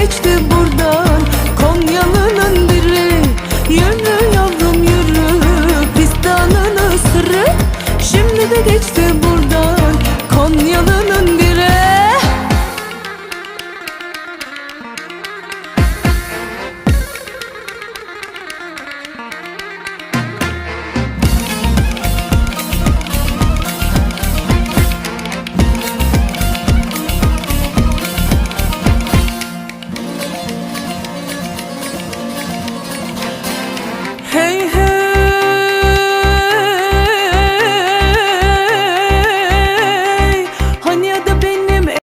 geçti buradan. Konyalının biri Yürü yavrum yürü. Pistanın ısırık Şimdi de geçti buradan